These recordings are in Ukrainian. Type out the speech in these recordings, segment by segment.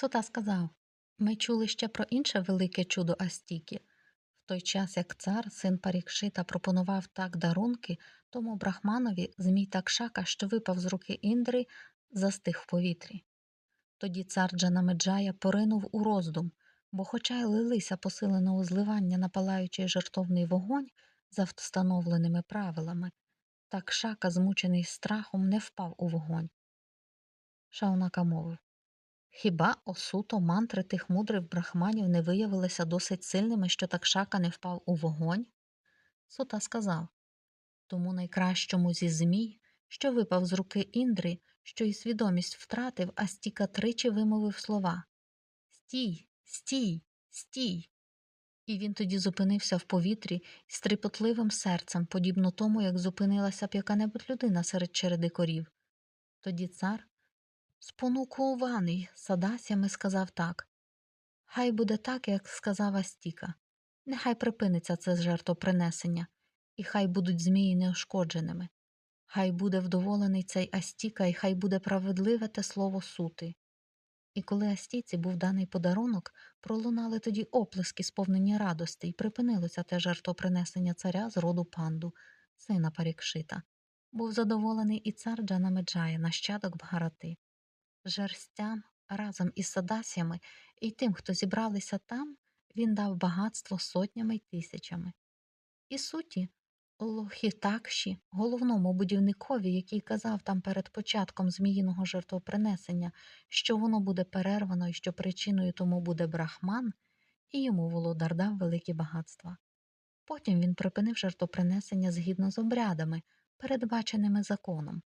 Сота сказав Ми чули ще про інше велике чудо Астіки. В той час, як цар, син Парікшита, пропонував так дарунки, тому брахманові змій Такшака, що випав з руки Індри, застиг в повітрі. Тоді цар Джанамеджая поринув у роздум, бо, хоча й лилися посиленого зливання на палаючий жертовний вогонь за встановленими правилами, Такшака, змучений страхом, не впав у вогонь. Шаунака мовив Хіба осуто мантри тих мудрих брахманів не виявилися досить сильними, що Такшака не впав у вогонь? Сута сказав Тому найкращому зі змій, що випав з руки Індри, що й свідомість втратив, а стіка тричі вимовив слова Стій, стій, стій. І він тоді зупинився в повітрі з тріпотливим серцем, подібно тому, як зупинилася б яка-небудь людина серед череди корів. Тоді цар, спонукуваний садасями, сказав так Хай буде так, як сказав Астіка. Нехай припиниться це жертвопринесення, і хай будуть змії неушкодженими. Хай буде вдоволений цей Астіка, і хай буде праведливе те слово сути. І коли Астіці був даний подарунок, пролунали тоді оплески, сповнені радости, і припинилося те жертвопринесення царя з роду панду, сина Парікшита. Був задоволений і цар Джанамеджая, нащадок Бгарати. Жерстям разом із садасями і тим, хто зібралися там, він дав багатство сотнями й тисячами. І суті, Лохітакші, головному будівникові, який казав там перед початком зміїного жертвопринесення, що воно буде перервано і що причиною тому буде брахман, і йому володар дав великі багатства. Потім він припинив жертвопринесення згідно з обрядами, передбаченими законом.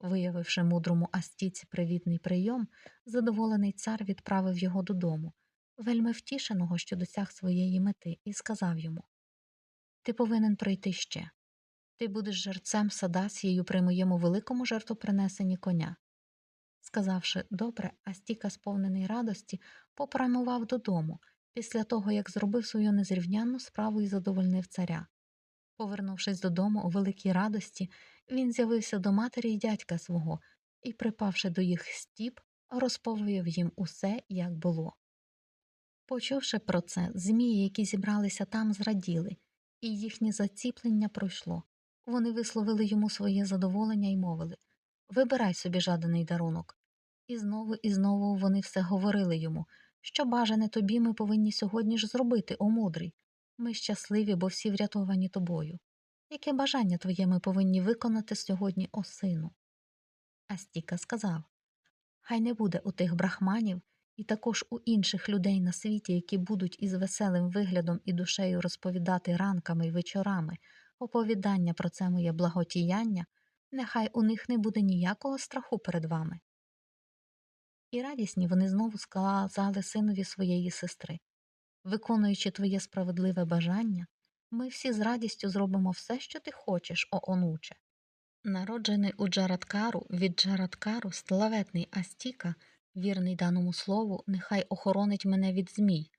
Виявивши мудрому астіці привітний прийом, задоволений цар відправив його додому, вельми втішеного, що досяг своєї мети, і сказав йому Ти повинен пройти ще. Ти будеш жерцем Садасією при моєму великому жертвопринесенні коня. Сказавши добре, Астіка, сповнений радості, попрямував додому, після того як зробив свою незрівнянну справу і задовольнив царя. Повернувшись додому у великій радості, він з'явився до матері й дядька свого і, припавши до їх стіп, розповів їм усе, як було. Почувши про це, змії, які зібралися там, зраділи, і їхнє заціплення пройшло. Вони висловили йому своє задоволення і мовили Вибирай собі жаданий дарунок. І знову і знову вони все говорили йому, що бажане тобі ми повинні сьогодні ж зробити, о мудрий. Ми щасливі, бо всі врятовані тобою. Яке бажання твоє ми повинні виконати сьогодні, о сину? Астіка сказав Хай не буде у тих брахманів і також у інших людей на світі, які будуть із веселим виглядом і душею розповідати ранками й вечорами оповідання про це моє благотіяння, нехай у них не буде ніякого страху перед вами. І радісні вони знову сказали синові своєї сестри Виконуючи твоє справедливе бажання, ми всі з радістю зробимо все, що ти хочеш, о онуче. Народжений у Джараткару від Джараткару славетний Астіка, вірний даному слову, нехай охоронить мене від змій.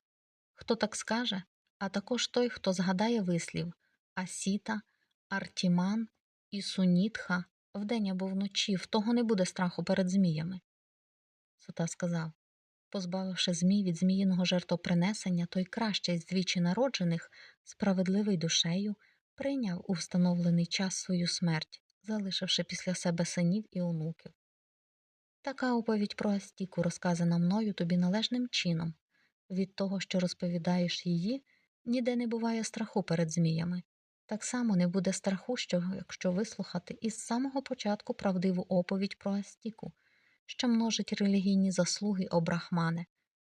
Хто так скаже, а також той, хто згадає вислів Асіта, Артіман і Сунітха вдень або вночі, в того не буде страху перед зміями. Сута сказав Позбавивши змій від зміїного жертвопринесення, той кращий з двічі народжених, справедливий душею, прийняв у встановлений час свою смерть, залишивши після себе синів і онуків. Така оповідь про Астіку розказана мною тобі належним чином. Від того, що розповідаєш її, ніде не буває страху перед зміями. Так само не буде страху, що, якщо вислухати із самого початку правдиву оповідь про Астіку – що множить релігійні заслуги обрахмане,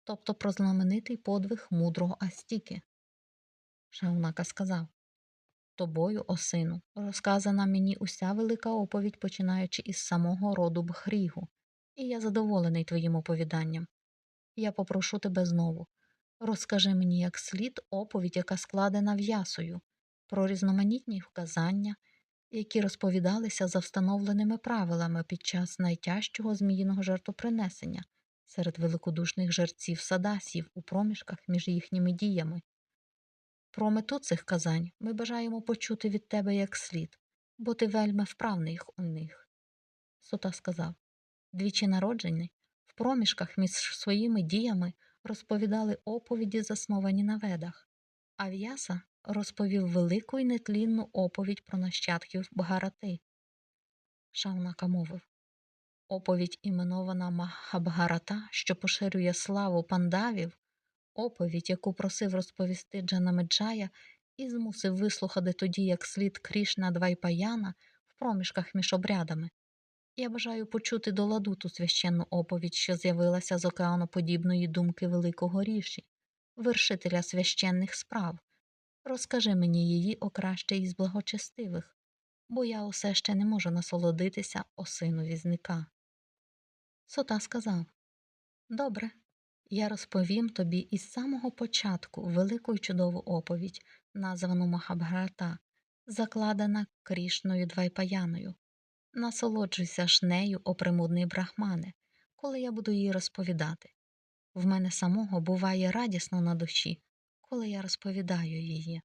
тобто про знаменитий подвиг мудрого Астіки. Шаунака сказав Тобою, о сину, розказана мені уся велика оповідь, починаючи із самого роду Бхрігу, і я задоволений твоїм оповіданням. Я попрошу тебе знову розкажи мені як слід оповідь, яка складена в'ясою, про різноманітні вказання які розповідалися за встановленими правилами під час найтяжчого зміїного жертвопринесення серед великодушних жерців садасів у проміжках між їхніми діями. Про мету цих казань ми бажаємо почути від тебе як слід, бо ти вельми вправний у них. Сота сказав двічі народжений, в проміжках між своїми діями розповідали оповіді, засновані на ведах, а В'яса розповів велику й нетлінну оповідь про нащадків Бгарати. Шаунака мовив. Оповідь іменована Махабгарата, що поширює славу пандавів, оповідь, яку просив розповісти Джанамеджая і змусив вислухати тоді як слід Крішна Двайпаяна в проміжках між обрядами. Я бажаю почути до ладу ту священну оповідь, що з'явилася з океаноподібної думки великого ріші, вершителя священних справ. Розкажи мені її о краще із благочестивих, бо я усе ще не можу насолодитися осину візника. Сота сказав Добре, я розповім тобі із самого початку велику й чудову оповідь, названу Махабгарата, закладена Крішною Двайпаяною. Насолоджуйся ж нею, о премудний брахмане, коли я буду її розповідати. В мене самого буває радісно на душі, коли я розповідаю її.